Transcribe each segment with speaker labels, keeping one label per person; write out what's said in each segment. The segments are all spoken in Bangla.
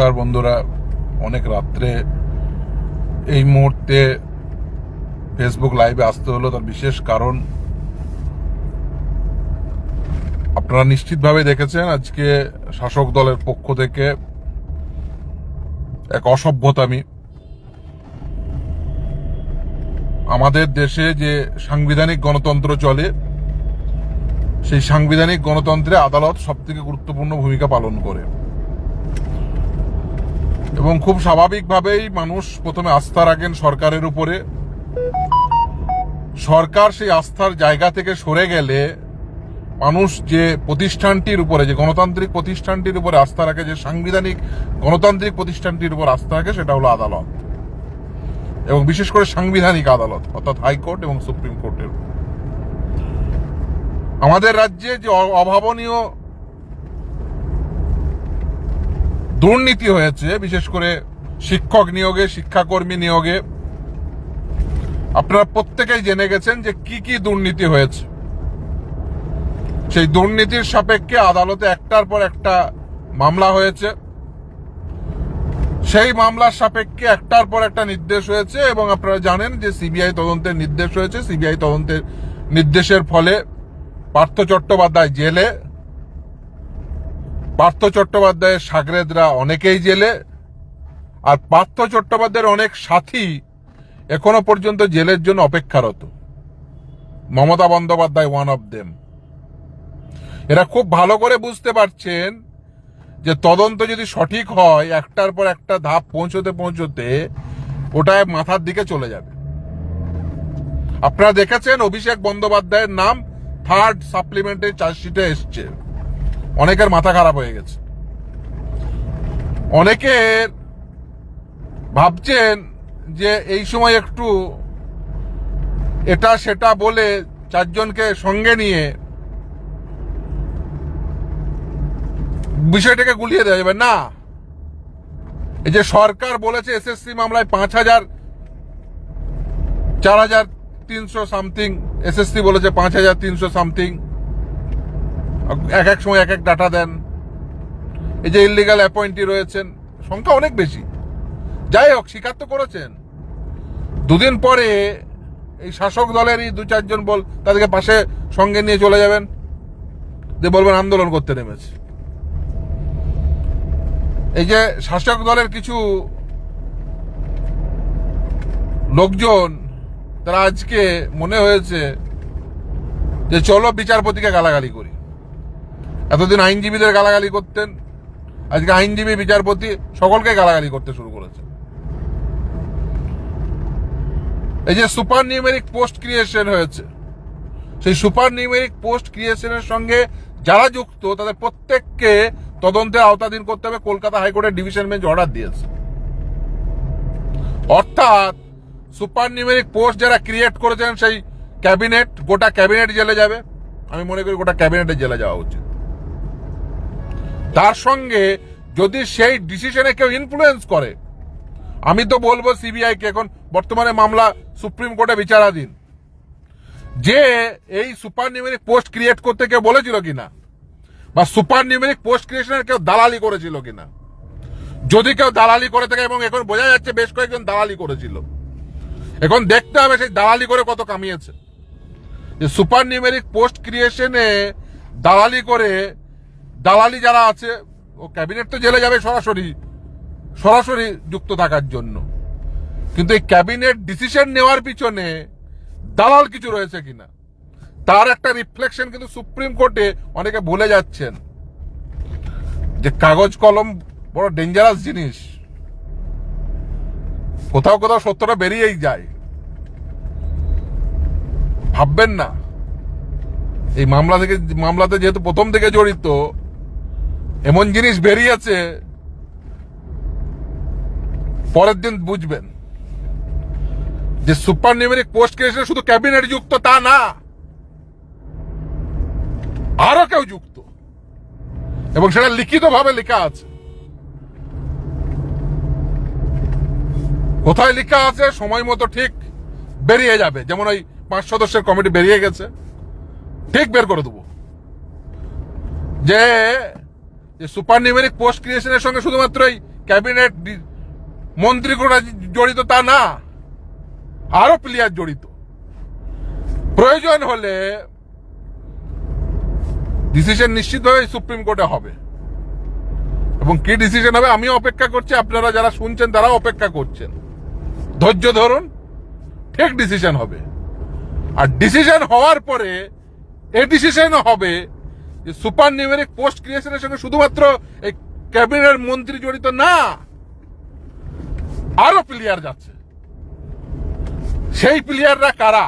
Speaker 1: নমস্কার বন্ধুরা। অনেক রাত্রে এই মুহূর্তে ফেসবুক লাইভে আসতে হলো তার বিশেষ কারণ। আপনারা নিশ্চিতভাবে দেখেছেন আজকে শাসক দলের পক্ষ থেকে এক অসভ্যতামি। আমাদের দেশে যে সাংবিধানিক গণতন্ত্র চলে, সেই সাংবিধানিক গণতন্ত্রে আদালত সবথেকে গুরুত্বপূর্ণ ভূমিকা পালন করে। এবং খুব স্বাভাবিকভাবেই মানুষ প্রথমে আস্থা রাখেন সরকারের উপরে। সরকার সেই আস্থার জায়গা থেকে সরে গেলে মানুষ যে প্রতিষ্ঠানটির উপরে, যে গণতান্ত্রিক প্রতিষ্ঠানটির উপরে আস্থা রাখে, যে সাংবিধানিক গণতান্ত্রিক প্রতিষ্ঠানটির উপর আস্থা রাখে, সেটা হলো আদালত। এবং বিশেষ করে সাংবিধানিক আদালত, অর্থাৎ হাইকোর্ট এবং সুপ্রিম কোর্টের। আমাদের রাজ্যে যে অভাবনীয় দুর্নীতি হয়েছে, বিশেষ করে শিক্ষক নিয়োগে, শিক্ষাকর্মী নিয়োগে। আপনারা প্রত্যেকেই জেনে গেছেন যে কি কি দুর্নীতি হয়েছে। সেই দুর্নীতির সাপেক্ষে আদালতে একটার পর একটা মামলা হয়েছে। সেই মামলার সাপেক্ষে একটার পর একটা নির্দেশ হয়েছে এবং আপনারা জানেন যে সিবিআই তদন্তের নির্দেশ হয়েছে। সিবিআই তদন্তের নির্দেশের ফলে পার্থ চট্টোপাধ্যায় জেলে পার্থ চট্টোপাধ্যায়ের সাগরেদরা অনেকেই জেলে, আর পার্থ চট্টোপাধ্যায়ের অনেক সাথী এখনও পর্যন্ত জেলের জন্য অপেক্ষারত। Mamata Bandyopadhyay one of them এরা খুব ভালো করে বুঝতে পারছেন যে তদন্ত যদি সঠিক হয়, একটার পর একটা ধাপ পৌঁছতে পৌঁছতে ওটায় মাথার দিকে চলে যাবে। আপনারা দেখেছেন অভিষেক বন্দ্যোপাধ্যায়ের নাম থার্ড সাপ্লিমেন্টের চার্জশিটে এসছে। অনেকের মাথা খারাপ হয়ে গেছে। অনেকের ভাবছেন যে এই সময় একটু এটা সেটা বলে চারজনকে সঙ্গে নিয়ে বিষয়টাকে গুলিয়ে দেওয়া যাবে। না। এই যে সরকার বলেছে এসএসসি মামলায় পাঁচ হাজার, চার হাজার তিনশো সামথিং, এসএসসি বলেছে পাঁচ হাজার তিনশো সামথিং এক এক সময় এক এক ডাটা দেন। এই যে ইলিগাল অ্যাপয়েন্টি রয়েছেন, সংখ্যা অনেক বেশি। যাই হোক, স্বীকার তো করেছেন। দুদিন পরে এই শাসক দলেরই দু চারজন বল তাদেরকে পাশে সঙ্গে নিয়ে চলে যাবেন, যে বলবেন আন্দোলন করতে নেমেছে। এই যে শাসক দলের কিছু লোকজন, তারা আজকে মনে হয়েছে যে চলো বিচারপতিকে গালাগালি করি। এতদিন আইনজীবীদের গালাগালি করতেন, আজকে আইনজীবী, বিচারপতি সকলকে গালাগালি করতে শুরু করেছে। এই যে সুপার নিউমেরিক পোস্ট ক্রিয়েশন হয়েছে, সেই সুপার নিউমেরিক পোস্ট ক্রিয়েশনের সঙ্গে যারা যুক্ত, তাদের প্রত্যেককে তদন্তের আওতাধীন করতে হবে। কলকাতা হাইকোর্টের ডিভিশন বেঞ্চ অর্ডার দিয়েছে। অর্থাৎ সুপার নিউমেরিক পোস্ট যারা ক্রিয়েট করেছেন, সেই ক্যাবিনেট, গোটা ক্যাবিনেট জেলে যাবে। আমি মনে করি গোটা ক্যাবিনেটে জেলে যাওয়া উচিত। তার সঙ্গে যদি সেই ডিসিশনে কেউ ইনফ্লুয়েন্স করে, আমি তো বলব সিবিআই কে এখন বর্তমানে মামলা সুপ্রিম কোর্টে বিচারাধীন। যে এই সুপার নিউমেরিক পোস্ট ক্রিয়েট করতে কেউ বলেছিল কিনা, বা সুপার নিউমেরিক পোস্ট ক্রিয়েশনের কেউ দালালি করেছিল কিনা, যদি কেউ দালালি করে থাকে এবং এখন বোঝা যাচ্ছে বেশ কয়েকজন দালালি করেছিল, এখন দেখতে হবে সেই দালালি করে কত কামিয়েছে। যে সুপার নিউমেরিক পোস্ট ক্রিয়েশনে দালালি করে দালালি যারা আছে, ও ক্যাবিনেট তো জেলে যাবে সরাসরি সরাসরি যুক্ত থাকার জন্য। কিন্তু এই ক্যাবিনেট ডিসিশন নেওয়ার পিছনে দালাল কিছু রয়েছে কিনা? তার একটা রিফ্লেকশন কিন্তু সুপ্রিম কোর্টে অনেকে ভুলে যাচ্ছেন যে কাগজ কলম বড় ডেঞ্জারাস জিনিস। কোথাও কোথাও সত্যটা বেরিয়েই যায়। ভাববেন না। এই মামলা থেকে, মামলাতে যেহেতু প্রথম থেকে জড়িত এমন জিনিস বেরিয়েছে, পরের দিন বুঝবেন, যে সুপার নিউমেরিক পোস্ট ক্রিয়েশনে শুধু ক্যাবিনেট যুক্ত তা না, আরও কেউ যুক্ত। এবং সেটা লিখিতভাবে লেখা আছে। কোথায় লেখা আছে, সময় মতো ঠিক বেরিয়ে যাবে। যেমন ওই পাঁচ সদস্যের কমিটি বেরিয়ে গেছে, ঠিক বের করে দেবো। যে সুপার নিউমেরিক পোস্ট ক্রিয়েশনের সঙ্গে শুধুমাত্র এই ক্যাবিনেট ডি- মন্ত্রী কোটা জড়িত তা না আরও প্লেয়ার জড়িত। প্রয়োজন হলে ডিসিশন নিশ্চিতভাবে সুপ্রিম কোর্টে হবে। এবং কি ডিসিশন হবে আমিও অপেক্ষা করছি, আপনারা যারা শুনছেন তারাও অপেক্ষা করছেন। ধৈর্য ধরুন, ঠিক ডিসিশন হবে। আর ডিসিশন হওয়ার পরে, এ ডিসিশন হবে যে সুপার নিউমেরিক পোস্ট ক্রিয়েশনের সঙ্গে শুধুমাত্র এই ক্যাবিনেট মন্ত্রী জড়িত না, আরও প্লেয়ার যাচ্ছে। সেই প্লেয়াররা কারা?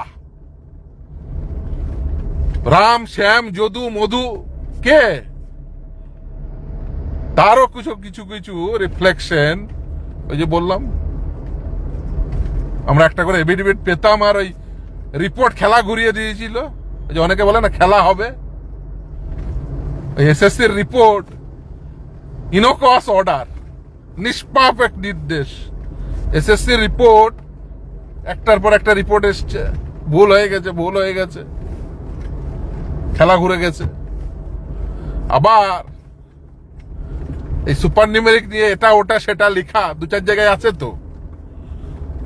Speaker 1: রাম, শ্যাম, যদু, মধু, কে? তারও কিছু কিছু কিছু রিফ্লেকশন ওই যে বললাম, আমরা একটা করে এভিডেভিট পেতাম আর ওই রিপোর্ট খেলা ঘুরিয়ে দিয়েছিল। যে অনেকে বলে না, খেলা হবে। এসএসসির রিপোর্ট ইনোকস অর্ডার নিষ্পাপ এক নির্দেশ এসএসসির রিপোর্ট একটার পর একটা রিপোর্ট এসছে। ভুল হয়ে গেছে, ভুল হয়ে গেছে। খেলা ঘুরে গেছে। আবার এই সুপার নিউমেরিক নিয়ে এটা, ওটা, সেটা লেখা দু চার জায়গায় আছে তো।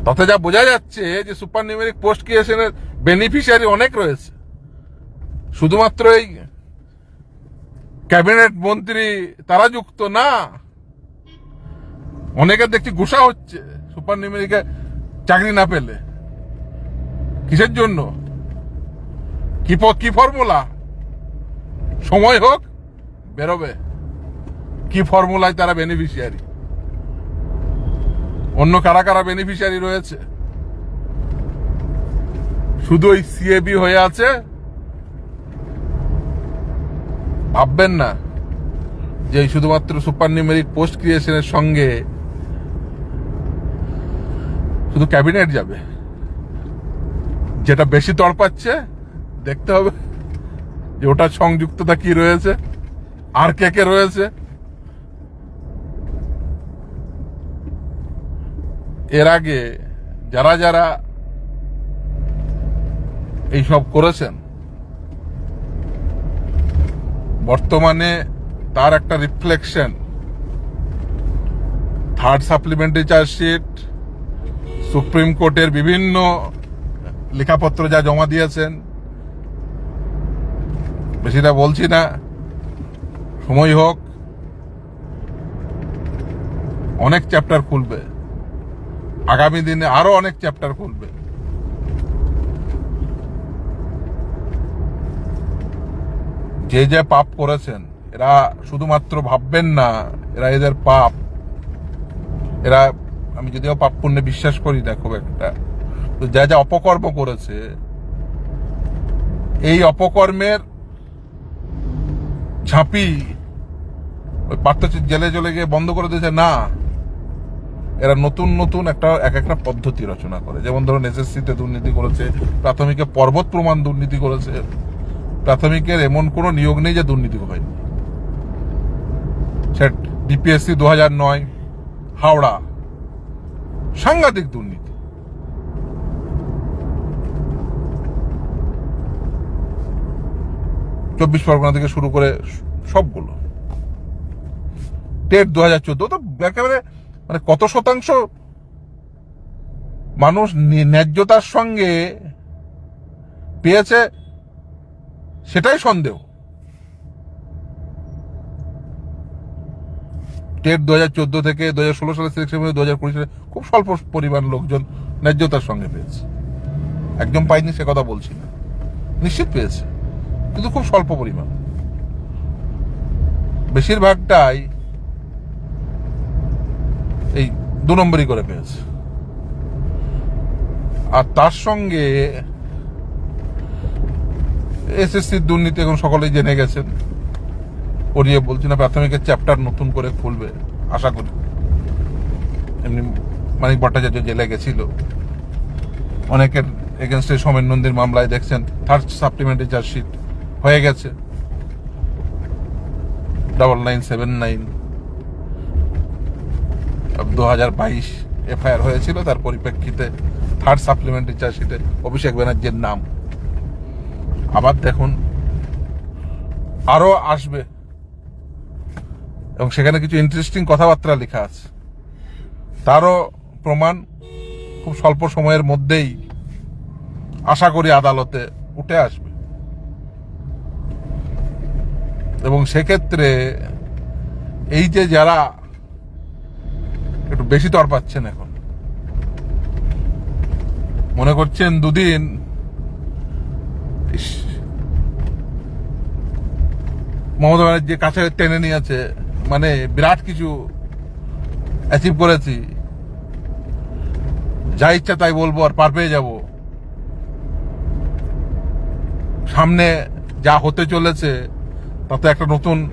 Speaker 1: তাতে যা বোঝা যাচ্ছে যে সুপার নিউমেরিক পোস্ট ক্রিয়েশনের বেনিফিশিয়ারি অনেক রয়েছে। শুধুমাত্র এই ক্যাবিনেট মন্ত্রী, তারা যুক্ত না। অনেকের দেখছি গুসা হচ্ছে, সুপার নিউমেরিকে চাকরি না পেলে। কিসের জন্য? কি কি ফর্মুলা? সময় হোক, বেরোবে। কি ফর্মুলায় তারা বেনিফিশিয়ারি অন্য কারা কারা বেনিফিশিয়ারি রয়েছে? শুধু ওই সিএবি হয়ে আছে ভাববেন না যে শুধুমাত্র সুপার নিউমেরিক পোস্ট ক্রিয়েশনের সঙ্গে শুধু ক্যাবিনেট যাবে। যেটা বেশি তড়পাচ্ছে, দেখতে হবে যে ওটার সংযুক্ততা কি রয়েছে, আর কে কে রয়েছে। এর আগে যারা যারা এইসব করেছেন বর্তমানে তার একটা reflection third supplementary chargesheet supreme কোর্টের বিভিন্ন লেখাপত্র যা জমা দিয়েছেন। বেশিটা বলছি না। সময় হোক। অনেক চ্যাপ্টার খুলবে। আগামী দিনে আরও অনেক চ্যাপ্টার খুলবে। যে যে পাপ করেছেন, এরা শুধুমাত্র ভাববেন না, এরা এদের পাপ। এরা, আমি যদিও পাপ পুণ্যে বিশ্বাস করি না খুব একটা। তো যা যা অপকর্ম করেছে, এই অপকর্মের ঝাঁপি ওই পার্থ জেলে চলে গিয়ে বন্ধ করে দিয়েছে, না। এরা নতুন নতুন একটা, এক একটা পদ্ধতি রচনা করে। যেমন ধরুন এসএসসিতে দুর্নীতি করেছে, প্রাথমিকে পর্বত প্রমাণ দুর্নীতি করেছে। প্রাথমিকের এমন কোনো নিয়োগ নেই যে দুর্নীতি হয়নি ডিপিএসসি দু হাজার নয়, হাওড়া। সাংঘাতিক দুর্নীতি। চব্বিশ পরগনা থেকে শুরু করে সবগুলো। টেট দু হাজার চোদ্দ তো একেবারে মানে কত শতাংশ মানুষ ন্যায্যতার সঙ্গে পেয়েছে সেটাই সন্দেহ। টেট দু হাজার চোদ্দ থেকে দু হাজার ষোলো সালের সিলেকশন দু হাজার কুড়ি সালে খুব স্বল্প পরিমাণ লোকজন ন্যায্যতার সঙ্গে পেয়েছে। একদম পাইনি সে কথা বলছি না। নিশ্চিত পেয়েছে, কিন্তু খুব স্বল্প পরিমাণ। বেশিরভাগটাই এই দু নম্বরই করে পেয়েছে। আর তার সঙ্গে এসএসসির দুর্নীতি এখন সকলেই জেনে গেছেন। পড়িয়ে বলছি না প্রাথমিকের চ্যাপ্টার নতুন করে খুলবে, আশা করি। এমনি মানিক ভট্টাচার্য জেলে গেছিল। অনেকের এগেনস্টে সোমেন নন্দীর মামলায় দেখছেন থার্ড সাপ্লিমেন্টারি চার্জশিট হয়ে গেছে। ডাবল নাইন সেভেন নাইন দু হাজার বাইশ এফআইআর হয়েছিল, তার পরিপ্রেক্ষিতে থার্ড সাপ্লিমেন্টারি চার্জশিটে অভিষেক ব্যানার্জির নাম। আবার দেখুন। আরও আসবে। এবং সেখানে কিছু ইন্টারেস্টিং কথাবার্তা লেখা আছে। তারও প্রমাণ খুব স্বল্প সময়ের মধ্যেই আশা করি আদালতে উঠে আসবে। এবং সেক্ষেত্রে এই যে যারা একটু বেশি তর পাচ্ছেন এখন, মনে করছেন দুদিন মমতা ব্যানার্জি কাছে টেনে নিয়েছে। মানে বিরাট কিছু অ্যাচিভ করেছি। যা ইচ্ছা তাই বলব, আর পার পেয়ে যাব। সামনে যা হতে চলেছে, তাতে একটা নতুন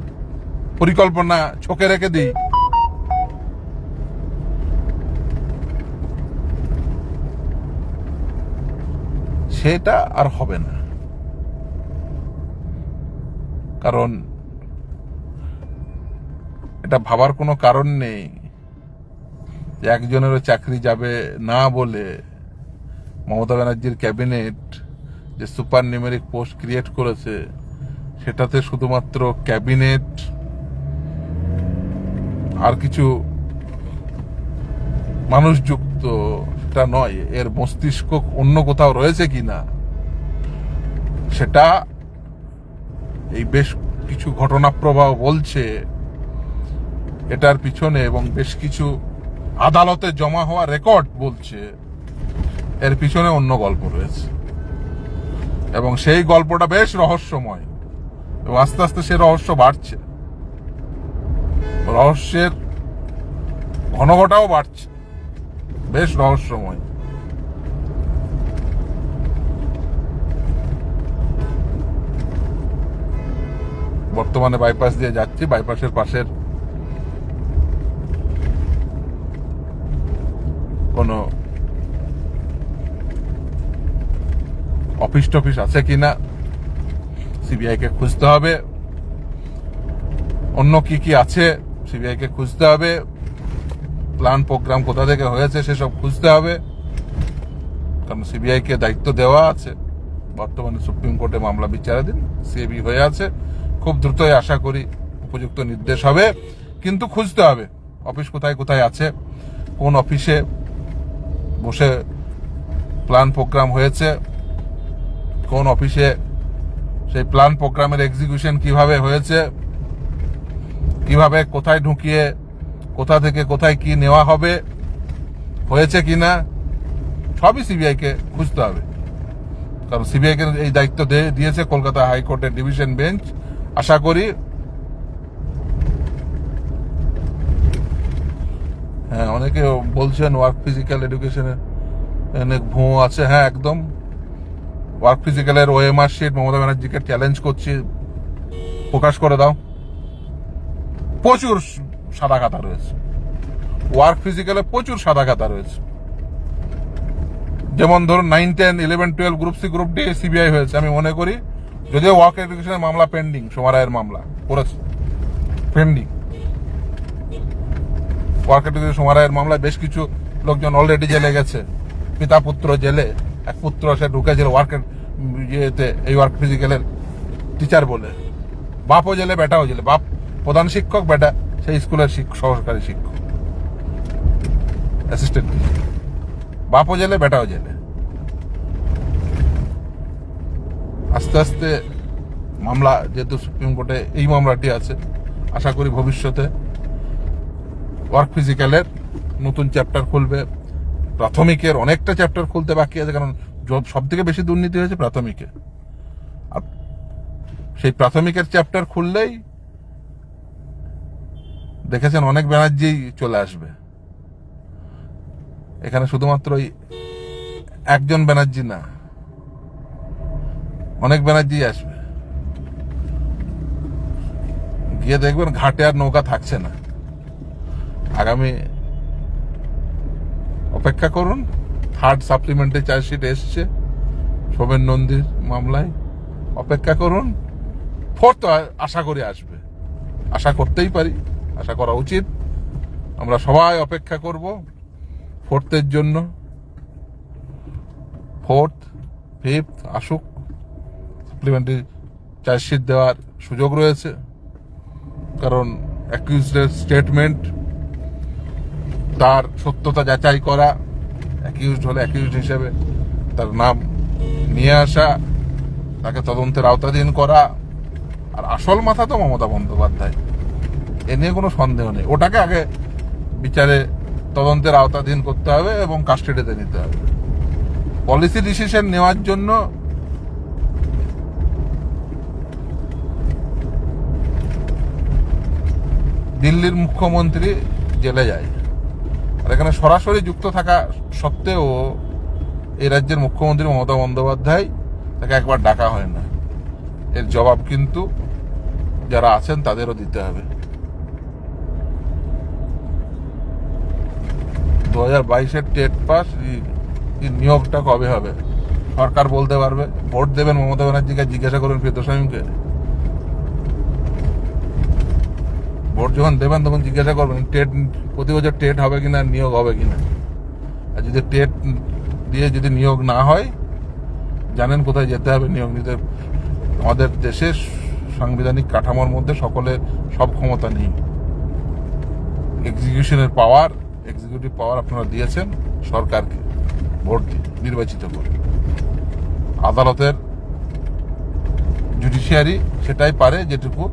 Speaker 1: পরিকল্পনা ছকে রেখে দিই। সেটা আর হবে না। কারণ এটা ভাবার কোনো কারণ নেই যে একজনেরও চাকরি যাবে না বলে মমতা ব্যানার্জির ক্যাবিনেট যে সুপার নিউমেরিক পোস্ট ক্রিয়েট করেছে, সেটাতে শুধুমাত্র ক্যাবিনেট আর কিছু মানুষ যুক্ত, সেটা নয়, এর মস্তিষ্ক অন্য কোথাও রয়েছে কিনা, সেটা এই বেশ কিছু ঘটনা প্রবাহ বলছে। এটার পিছনে এবং বেশ কিছু আদালতে জমা হওয়া রেকর্ড বলছে। এর পিছনে অন্য গল্প রয়েছে। এবং সেই গল্পটা বেশ রহস্যময়। এবং আস্তে আস্তে সে রহস্য বাড়ছে। রহস্যের ঘনঘটাও বাড়ছে। বেশ রহস্যময়। বর্তমানে বাইপাস দিয়ে যাচ্ছি বাইপাসের পাশের কোনো অফিস টফিস আছে কিনা সিবিআই কে খুঁজতে হবে। অন্য কি কি আছে সিবিআই কে খুঁজতে হবে। প্ল্যান প্রোগ্রাম কোথা থেকে হয়েছে সেসব খুঁজতে হবে। কারণ সিবিআই কে দায়িত্ব দেওয়া আছে। বর্তমানে সুপ্রিম কোর্টে মামলা বিচারাধীন সিএবি হয়ে আছে। খুব দ্রুতই আশা করি উপযুক্ত নির্দেশ হবে। কিন্তু খুঁজতে হবে, অফিস কোথায় কোথায় আছে, কোন অফিসে বসে প্ল্যান প্রোগ্রাম হয়েছে, কোন অফিসে সেই প্ল্যান প্রোগ্রামের এক্সিকিউশন কীভাবে হয়েছে, কীভাবে কোথায় ঢুকিয়ে, কোথা থেকে কোথায় কি নেওয়া হবে, হয়েছে কি না সবই সিবিআই কে খুঁজতে হবে। কারণ সিবিআই কে এই দায়িত্ব দিয়ে- দিয়েছে কলকাতা হাইকোর্টের ডিভিশন বেঞ্চ। আশা করি হ্যাঁ অনেকে বলছেন ওয়ার্ক ফিজিক্যাল এডুকেশনের অনেক ভুয়ো আছে। হ্যাঁ একদম। ওয়ার্ক ফিজিক্যালের ওএমআর শিট মমতা ব্যানার্জিকে চ্যালেঞ্জ করছি। প্রকাশ করে দাও। প্রচুর সাদা খাতা রয়েছে। ওয়ার্ক ফিজিক্যালে প্রচুর সাদা খাতা রয়েছে। যেমন ধরুন nine ten eleven twelve group C group D CBI হয়েছে। আমি মনে করি যদিও ওয়ার্ক এডুকেশনের মামলা পেন্ডিং, সোমারায়ের মামলা, করেছে। পেন্ডিং। ওয়ার্ক এডুকেশন, সোমারায়ের মামলায় বেশ কিছু লোকজন অলরেডি জেলে গেছে। পিতা পুত্র জেলে, এক পুত্র সে ঢুকেছিল ওয়ার্ক ইয়েতে, এই ওয়ার্ক ফিজিক্যালের টিচার বলে। বাপও জেলে, বেটাও জেলে। বাপ প্রধান শিক্ষক, বেটা সেই স্কুলের সহকারী শিক্ষক। অ্যাসিস্ট্যান্ট বাপও জেলে, বেটাও জেলে। আস্তে আস্তে মামলা, যেহেতু সুপ্রিম কোর্টে এই মামলাটি আছে, আশা করি ভবিষ্যতে ওয়ার্ক ফিজিক্যালের নতুন চ্যাপ্টার খুলবে। প্রাথমিকের অনেকটা চ্যাপ্টার খুলতে বাকি আছে, কারণ সব থেকে বেশি দুর্নীতি হয়েছে প্রাথমিকে। আর সেই প্রাথমিকের চ্যাপ্টার খুললেই দেখেছেন অনেক ব্যানার্জি চলে আসবে। এখানে শুধুমাত্র একজন ব্যানার্জি না অনেক ব্যানার্জি আসবে। গিয়ে দেখবেন ঘাটে আর নৌকা থাকছে না। আগামী অপেক্ষা করুন থার্ড সাপ্লিমেন্টারি চার্জশিট এসছে, শোভেন নন্দীর মামলায়। অপেক্ষা করুন ফোর্থ আশা করি আসবে। আশা করতেই পারি, আশা করা উচিত। আমরা সবাই অপেক্ষা করব ফোর্থের জন্য। ফোর্থ ফিফথ আসুক। সাপ্লিমেন্টারি চার্জশিট দেওয়ার সুযোগ রয়েছে। কারণ অ্যাকিউজডের স্টেটমেন্ট তার সত্যতা যাচাই করা অ্যাকিউজড হলে অ্যাকিউজড হিসেবে তার নাম নিয়ে আসা, তাকে তদন্তের আওতাধীন করা, আর আসল মাথা তো মমতা বন্দ্যোপাধ্যায়। এ নিয়ে কোনো সন্দেহ নেই। ওটাকে আগে বিচারে তদন্তের আওতাধীন করতে হবে এবং কাস্টাডিতে নিতে হবে। পলিসি ডিসিশন নেওয়ার জন্য দিল্লির মুখ্যমন্ত্রী জেলে যায়। আর এখানে সরাসরি যুক্ত থাকা সত্ত্বেও এই রাজ্যের মুখ্যমন্ত্রী মমতা বন্দ্যোপাধ্যায় তাকে একবার ডাকা হয় না। এর জবাব কিন্তু যারা আছেন তাদেরও দিতে হবে। দু হাজার বাইশের টেট পাস নিয়োগটা কবে হবে? সরকার বলতে পারবে? ভোট দেবেন মমতা ব্যানার্জিকে, জিজ্ঞাসা করুন ফিরদোসামিমকে ভোট যখন দেবেন, তখন জিজ্ঞাসা করবেন টেট প্রতি বছর টেট হবে কিনা, নিয়োগ হবে কিনা? আর যদি টেট দিয়ে যদি নিয়োগ না হয়, জানেন কোথায় যেতে হবে নিয়োগ নিতে। আমাদের দেশের সাংবিধানিক কাঠামোর মধ্যে সকলের সব ক্ষমতা নেই। এক্সিকিউশনের পাওয়ার এক্সিকিউটিভ পাওয়ার আপনারা দিয়েছেন, সরকারকে ভোট নির্বাচিত করে। আদালতের জুডিশিয়ারি সেটাই পারে যেটুকু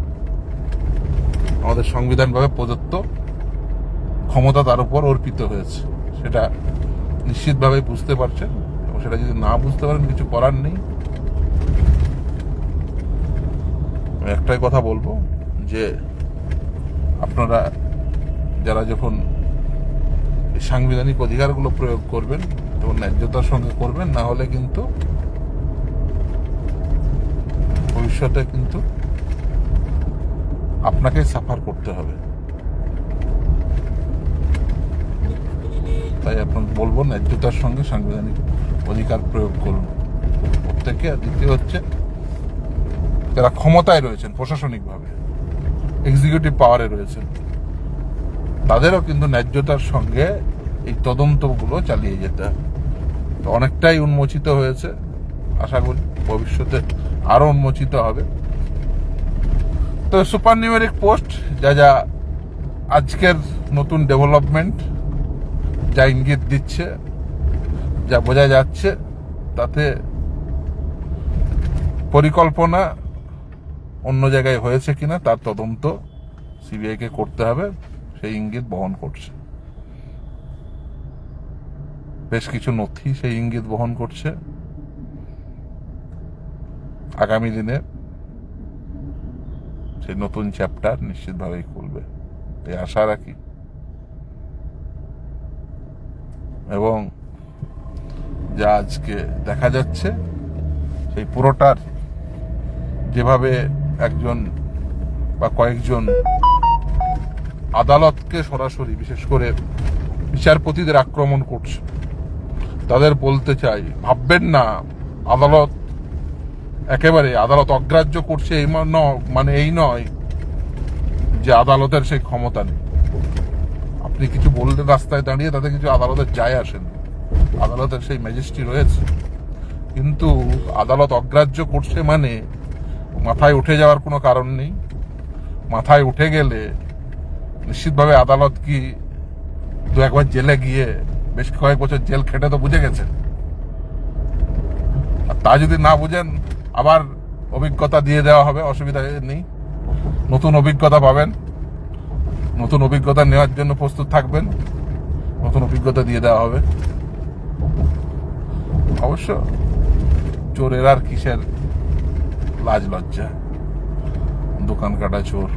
Speaker 1: আমাদের সংবিধানভাবে প্রদত্ত ক্ষমতা তার উপর অর্পিত হয়েছে। সেটা নিশ্চিতভাবে বুঝতে পারছেন এবং সেটা যদি না বুঝতে পারেন, কিছু করার নেই। একটাই কথা বলব যে আপনারা যারা যখন সাংবিধানিক অধিকারগুলো প্রয়োগ করবেন তখন ন্যায্যতার সঙ্গে করবেন, না হলে কিন্তু ভবিষ্যতে কিন্তু আপনাকে সাফার করতে হবে। তাই আপনার বলব ন্যায্যতার সঙ্গে সাংবিধানিক অধিকার প্রয়োগ করুন। প্রত্যেকে, আর দ্বিতীয় হচ্ছে, যারা ক্ষমতায় রয়েছেন, প্রশাসনিকভাবে এক্সিকিউটিভ পাওয়ারে রয়েছেন, তাদেরও কিন্তু ন্যায্যতার সঙ্গে এই তদন্তগুলো চালিয়ে যেতে হবে। তো অনেকটাই উন্মোচিত হয়েছে, আশা করি ভবিষ্যতে আরও উন্মোচিত হবে। তো সুপার নিউমেরিক পোস্ট, যা যা আজকের নতুন ডেভেলপমেন্ট, যা ইঙ্গিত দিচ্ছে, যা বোঝা যাচ্ছে, তাতে পরিকল্পনা অন্য জায়গায় হয়েছে কিনা, তার তদন্ত সিবিআইকে করতে হবে, সেই ইঙ্গিত বহন করছে। বেশ কিছু নথি সেই ইঙ্গিত বহন করছে। আগামী দিনে সেই নতুন চ্যাপ্টার নিশ্চিতভাবেই খুলবে। এই আশা রাখি। এবং যা আজকে দেখা যাচ্ছে, সেই পুরোটার যেভাবে একজন বা কয়েকজন আদালতকে সরাসরি, বিশেষ করে বিচারপতিদের আক্রমণ করছে, তাদের বলতে চাই, ভাববেন না, আদালত একেবারে আদালত অগ্রাহ্য করছে এই মানে এই নয় যে আদালতের সেই ক্ষমতা নেই। আপনি কিছু বললেন রাস্তায় দাঁড়িয়ে তাতে কিছু আদালতের যায় আসেন আদালতের সেই ম্যাজিস্ট্রি রয়েছে। কিন্তু আদালত অগ্রাহ্য করছে মানে মাথায় উঠে যাওয়ার কোনো কারণ নেই। মাথায় উঠে গেলে নিশ্চিতভাবে আদালত কি দু একবার জেলে গিয়ে বেশ কয়েক বছর জেল খেটে তো বুঝে গেছে আর তা যদি না বুঝেন আবার অভিজ্ঞতা দিয়ে দেওয়া হবে, অসুবিধা নেই। নতুন অভিজ্ঞতা পাবেন। নতুন অভিজ্ঞতা নেওয়ার জন্য প্রস্তুত থাকবেন। নতুন অভিজ্ঞতা দিয়ে দেওয়া হবে। অবশ্য চোরের আর কিসের লাজ লজ্জা? দোকান কাটা চোর।